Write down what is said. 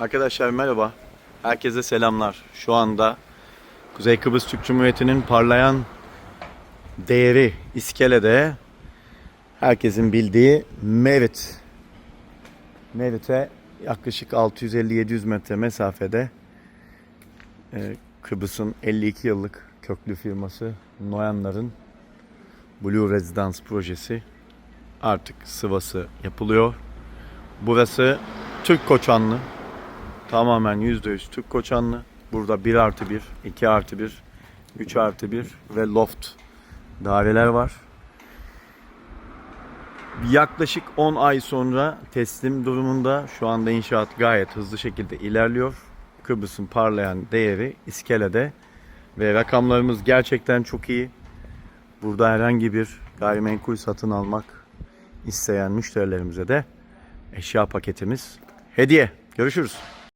Arkadaşlar merhaba. Herkese selamlar. Şu anda Kuzey Kıbrıs Türk Cumhuriyeti'nin parlayan değeri iskelede herkesin bildiği Merit. Merit'e yaklaşık 650-700 metre mesafede e, Kıbrıs'ın 52 yıllık köklü firması Noyanlar'ın Blue Residence projesi artık sıvası yapılıyor. Burası Türk koçanlı. Tamamen %100 Türk koçanlı. Burada 1 artı 1, 2 artı 1, 3 artı 1 ve loft daireler var. Yaklaşık 10 ay sonra teslim durumunda şu anda inşaat gayet hızlı şekilde ilerliyor. Kıbrıs'ın parlayan değeri iskelede ve rakamlarımız gerçekten çok iyi. Burada herhangi bir gayrimenkul satın almak isteyen müşterilerimize de eşya paketimiz hediye. Görüşürüz.